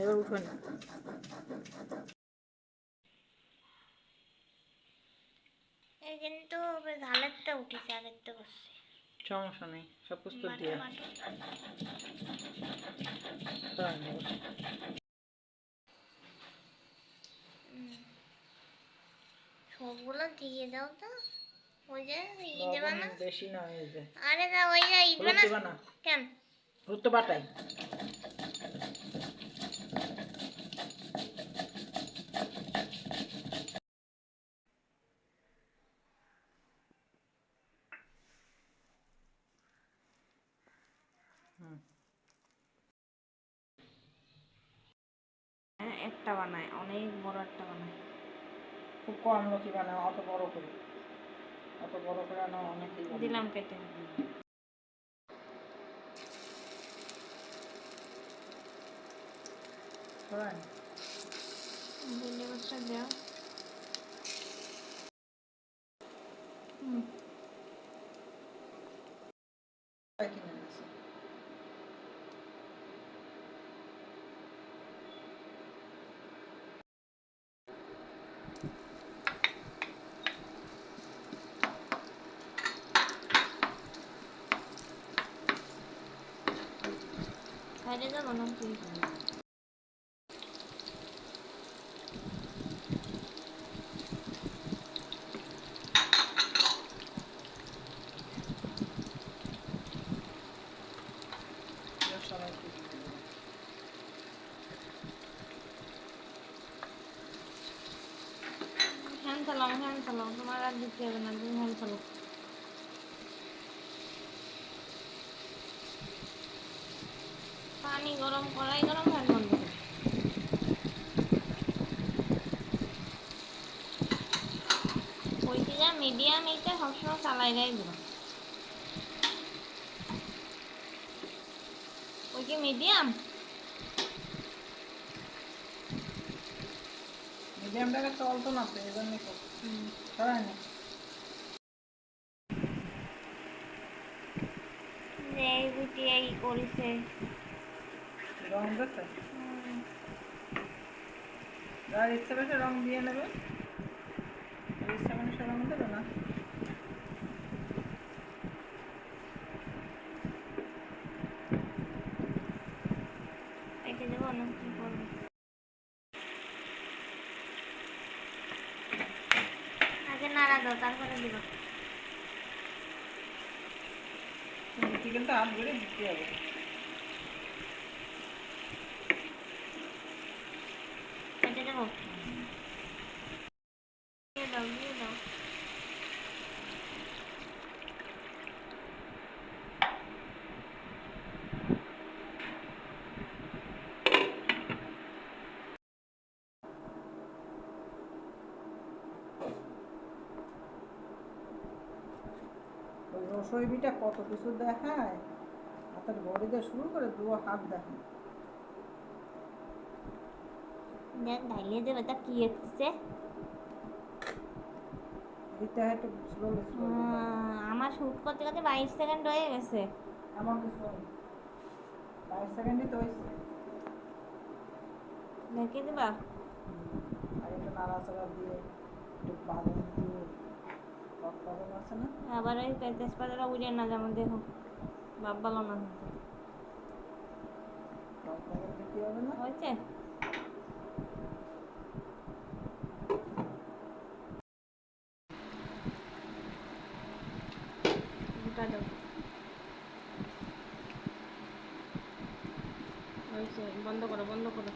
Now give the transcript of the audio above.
এবার উঠোন। কিন্তু হালেরটা উঠেছে আগেরটা করছে সমস্যা নেই সব মাটি দিয়ে। সবগুলো দিয়ে দাও তো। ওই যে ই দেবা না বেশি না এই যে। আরে দা ওই যে ই দেবা না। কেন? হলুদ তো বাটাই। হ্যাঁ একটা বানায়, অনেক বড় একটা বানায়। খুব কম লোকই বানায়, অত বড় করে। অত বড় করে না অনেকেই দিলাম কেটে। Right. Entendeu? Entendeu? Hum. Vai que nessa. 다리는 어느 쪽이세요? চালাও ফ্যান চালাও। তোমার আর দিতে হবে না, তুমি ফ্যান চালাও। পানি গরম করাই গরম ফ্যান বন্ধ। ওইটি যা মিডিয়াম এইটা সবসময় চালাই দেয় দিল ওই কি মিডিয়াম মিডিয়ামটাকে চলতো না তো এই জন্যই সরাই না। এই বুটি এই করেছে রং দিচ্ছে যার ইচ্ছে বেশি রং দিয়ে নেবে ইচ্ছে মানে সে রং দেবে না। এটা দেবো না দাও তারপরে দিব। চিকেনটা হাত ধরে দিতে হবে। এটা দেবো দিয়ে দাও দিয়ে দাও ওই কত কিছু দেখায়? হাতের ঘড়ি দিয়ে শুরু করে দু হাত দেখায়। দেখ ঢাইলে দেবে তা কি হচ্ছে? আমার শুট করতে করতে বাইশ সেকেন্ড হয়ে গেছে। এমন কিছু। বাইশ সেকেন্ডই তো হয়েছে। দেখে দিবা? আর একটু নাড়াচাড়া দিয়ে একটু বাদাম দিয়ে। আবার ওই তেজপাতাটা উড়ে না, যেমন দেখো, বাপ ভালো না। হয়েছে, বন্ধ করো বন্ধ করো।